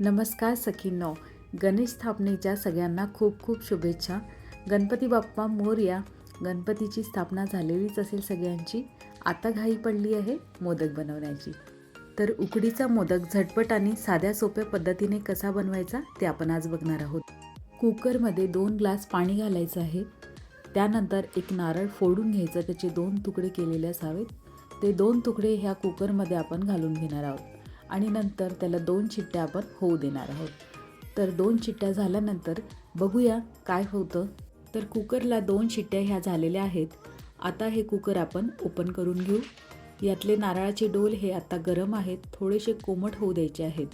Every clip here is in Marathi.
नमस्कार सखींनो. गणेश स्थापनेच्या सगळ्यांना खूप खूप शुभेच्छा. गणपती बाप्पा मोरया गणपतीची स्थापना झालेलीच असेल सगळ्यांची. आता घाई पडली आहे मोदक बनवण्याची. तर उकडीचा मोदक झटपट आणि साध्या सोप्या पद्धतीने कसा बनवायचा ते आपण आज बघणार आहोत. कुकरमध्ये दोन ग्लास पाणी घालायचं आहे. त्यानंतर एक नारळ फोडून घ्यायचं त्याचे दोन तुकडे केलेले असावेत. ते दोन तुकडे ह्या कुकरमध्ये आपण घालून घेणार आहोत. आणि नंतर त्याला दोन चिट्ट्या आपण होऊ देणार आहोत. तर दोन चिट्ट्या झाल्यानंतर बघूया काय होतं. तर कुकरला दोन शिट्ट्या ह्या झालेल्या आहेत. आता हे कुकर आपण ओपन करून घेऊ. यातले नारळाचे डोल हे आता गरम आहेत. थोडेसे कोमट होऊ द्यायचे आहेत.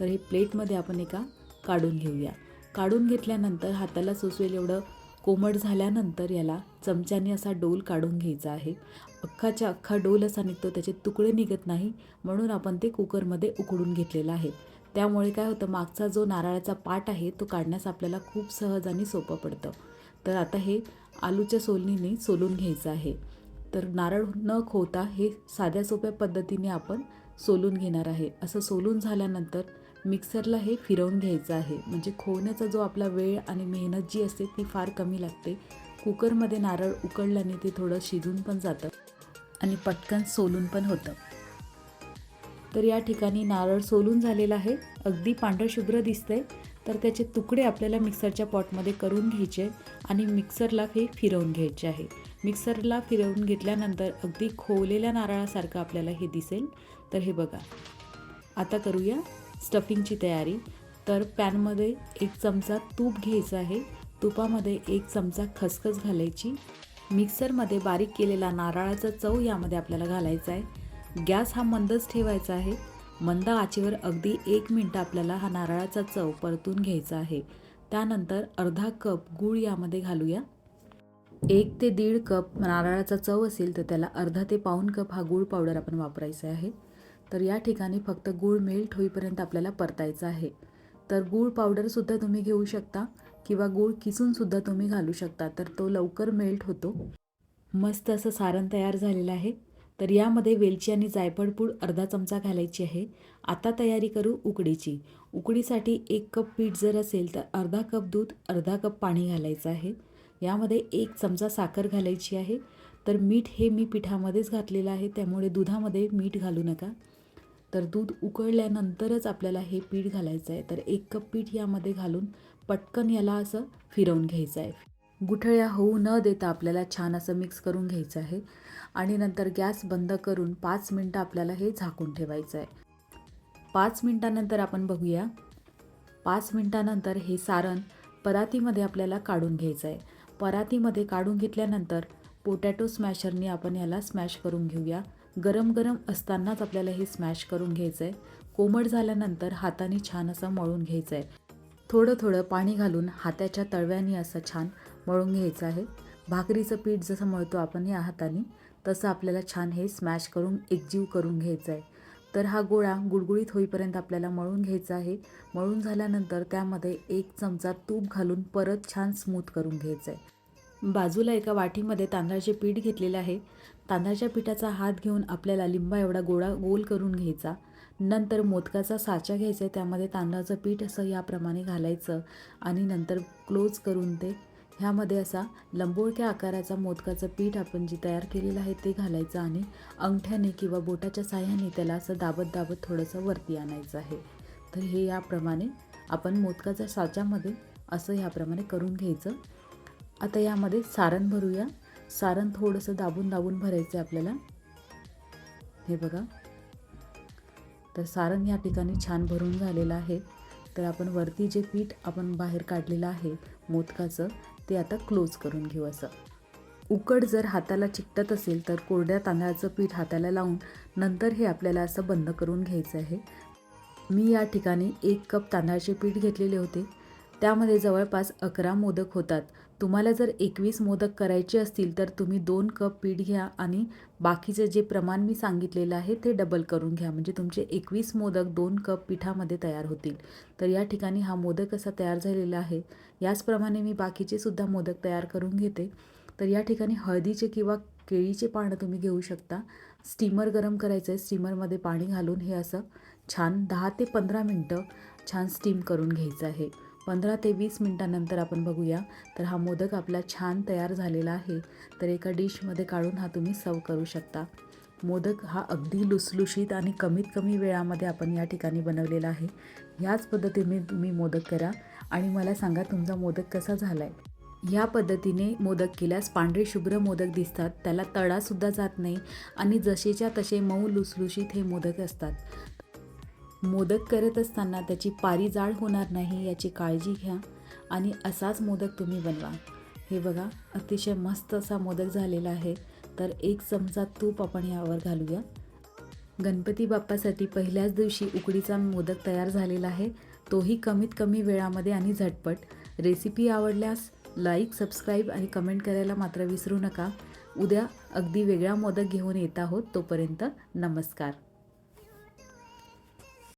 तर हे प्लेटमध्ये आपण एका काढून घेऊया. काढून घेतल्यानंतर हाताला सुसवेल एवढं कोमट झाल्यानंतर याला चमच्याने असा डोल काढून घ्यायचा आहे. अख्खाच्या अख्खा डोल असा निघतो त्याचे तुकडे निघत नाही म्हणून आपण ते कुकरमध्ये उकडून घेतलेलं आहे. त्यामुळे काय होतं मागचा जो नारळाचा पाट आहे तो काढण्यास आपल्याला खूप सहज आणि सोपं पडतं. तर आता हे आलूच्या सोलणीने सोलून घ्यायचं आहे. तर नारळ न खोता हे साध्या सोप्या पद्धतीने आपण सोलून घेणार आहे. असं सोलून झाल्यानंतर मिक्सरला हे फिरवून घ्यायचं आहे. म्हणजे खोवण्याचा जो आपला वेळ आणि मेहनत जी असते ती फार कमी लागते. कुकरमध्ये नारळ उकळल्याने ते थोडं शिजून पण जातं आणि पटकन सोलून पण होतं. तर या ठिकाणी नारळ सोलून झालेला आहे. अगदी पांढरशुभ्र दिसतंय. तर त्याचे तुकडे आपल्याला मिक्सरच्या पॉटमध्ये करून घ्यायचे आणि मिक्सरला हे फिरवून घ्यायचे आहे. मिक्सरला फिरवून घेतल्यानंतर अगदी खोवलेल्या नारळासारखं आपल्याला हे दिसेल. तर हे बघा. आता करूया. स्टफिंगची तयारी. तर पॅनमध्ये एक चमचा तूप घ्यायचं आहे. तुपामध्ये एक चमचा खसखस घालायची. मिक्सरमध्ये बारीक केलेला नारळाचा चव यामध्ये आपल्याला घालायचा आहे. गॅस हा मंदच ठेवायचा आहे. मंद आचेवर अगदी एक मिनटं आपल्याला हा नारळाचा चव परतून घ्यायचा आहे. त्यानंतर अर्धा कप गूळ यामध्ये घालूया. एक ते दीड कप नारळाचा चव असेल तर त्याला अर्धा ते पाऊण कप हा गूळ पावडर आपण वापरायचा आहे. तर या ठिकाणी फक्त गूळ मेल्ट होईपर्यंत आपल्याला परतायचं आहे. तर गूळ पावडरसुद्धा तुम्ही घेऊ शकता किंवा गूळ किसूनसुद्धा तुम्ही घालू शकता. तर तो लवकर मेल्ट होतो. मस्त असं सारण तयार झालेलं आहे. तर यामध्ये वेलची आणि जायफळ पूड अर्धा चमचा घालायची आहे. आता तयारी करू उकडीची. उकडीसाठी एक कप पीठ जर असेल तर अर्धा कप दूध अर्धा कप पाणी घालायचं आहे. यामध्ये एक चमचा साखर घालायची आहे. तर मीठ हे मी पिठामध्येच घातलेलं आहे. त्यामुळे दुधामध्ये मीठ घालू नका. तर दूध उकळल्यानंतरच आपल्याला हे पीठ घालायचं आहे. तर एक कप पीठ यामध्ये घालून पटकन याला असं फिरवून घ्यायचं आहे. गुठळ्या होऊ न देता आपल्याला छान असं मिक्स करून घ्यायचं आहे. आणि नंतर गॅस बंद करून पाच मिनटं आपल्याला हे झाकून ठेवायचं आहे. पाच मिनटानंतर आपण बघूया. पाच मिनटानंतर हे सारण परातीमध्ये आपल्याला काढून घ्यायचं आहे. परातीमध्ये काढून घेतल्यानंतर पोटॅटो स्मॅशरने आपण याला स्मॅश करून घेऊया. गरम गरम असतानाच आपल्याला हे स्मॅश करून घ्यायचं आहे कोमट झाल्यानंतर हाताने छान असं मळून घ्यायचं आहे थोडं थोडं पाणी घालून हाताच्या तळव्याने असं छान मळून घ्यायचं आहे. भाकरीचं पीठ जसं मळतो आपण या हाताने तसं आपल्याला छान हे स्मॅश करून एकजीव करून घ्यायचं आहे तर हा गोळा गुळगुळीत होईपर्यंत आपल्याला मळून घ्यायचा आहे. मळून झाल्यानंतर त्यामध्ये एक चमचा तूप घालून परत छान स्मूथ करून घ्यायचं आहे बाजूला एका वाटीमध्ये तांदळाचे पीठ घेतलेलं आहे. तांदळाच्या पिठाचा हात घेऊन आपल्याला लिंबा एवढा गोळा गोल करून घ्यायचा. नंतर मोदकाचा साचा घ्यायचा आहे. त्यामध्ये तांदळाचं पीठ असं याप्रमाणे घालायचं आणि नंतर क्लोज करून ते ह्यामध्ये असा लंबोळक्या आकाराचा मोदकाचं पीठ आपण जे तयार केलेलं आहे ते घालायचं आणि अंगठ्याने किंवा बोटाच्या साह्याने त्याला असं दाबत दाबत थोडंसं वरती आणायचं आहे. तर हे याप्रमाणे आपण मोदकाच्या साच्यामध्ये असं ह्याप्रमाणे करून घ्यायचं. आता यामध्ये सारण भरूया. सारण थोडंसं दाबून दाबून भरायचं आहे आपल्याला. हे बघा. तर सारण या ठिकाणी छान भरून झालेलं आहे. तर आपण वरती जे पीठ आपण बाहेर काढलेलं आहे मोदकाचं ते आता क्लोज करून घेऊ असं. उकड जर हाताला चिकटत असेल तर कोरड्या तांदळाचं पीठ हाताला लावून नंतर हे आपल्याला असं बंद करून घ्यायचं आहे. मी या ठिकाणी एक कप तांदळाचे पीठ घेतलेले होते. त्यामध्ये जवळपास अकरा मोदक होतात. तुम्हाला जर एकवीस मोदक करायचे असतील तर तुम्ही दोन कप पीठ घ्या आणि बाकीचं जे प्रमाण मी सांगितलेलं आहे ते डबल करून घ्या. म्हणजे तुमचे एकवीस मोदक दोन कप पिठामध्ये तयार होतील. तर या ठिकाणी हा मोदक असा तयार झालेला आहे याचप्रमाणे मी बाकीचे सुद्धा मोदक तयार करून घेते. तर या ठिकाणी हळदीचे किंवा केळीचे पानं तुम्ही घेऊ शकता. स्टीमर गरम करायचं आहे स्टीमरमध्ये पाणी घालून हे असं छान दहा ते पंधरा मिनटं छान स्टीम करून घ्यायचं आहे. पंधरा ते वीस मिनटानंतर आपण बघूया. तर हा मोदक आपला छान तयार झालेला आहे. तर एका डिशमध्ये काढून हा तुम्ही सर्व करू शकता. मोदक हा अगदी लुसलुशीत आणि कमीत कमी वेळामध्ये आपण या ठिकाणी बनवलेला आहे. ह्याच पद्धतीने तुम्ही मोदक करा. आणि मला सांगा तुमचा मोदक कसा झाला आहे या पद्धतीने मोदक केल्यास पांढरे शुभ्र मोदक दिसतात. त्याला तडासुद्धा जात नाही. आणि जसेच्या तसे मऊ लुसलुशीत हे मोदक असतात. मोदक करत असताना त्याची पारी जाड होणार नाही याची काळजी घ्या आणि असाच मोदक तुम्ही बनवा. हे बघा अतिशय मस्त असा मोदक झालेला आहे. तर एक चमचा तूप आपण यावर घालूया. गणपती बाप्पासाठी पहिल्याच दिवशी उकडीचा मोदक तयार झालेला आहे. तोही कमीत कमी वेळामध्ये आणि झटपट. रेसिपी आवडल्यास लाईक सबस्क्राईब आणि कमेंट करायला मात्र विसरू नका. उद्या अगदी वेगळा मोदक घेऊन येत आहोत तोपर्यंत नमस्कार.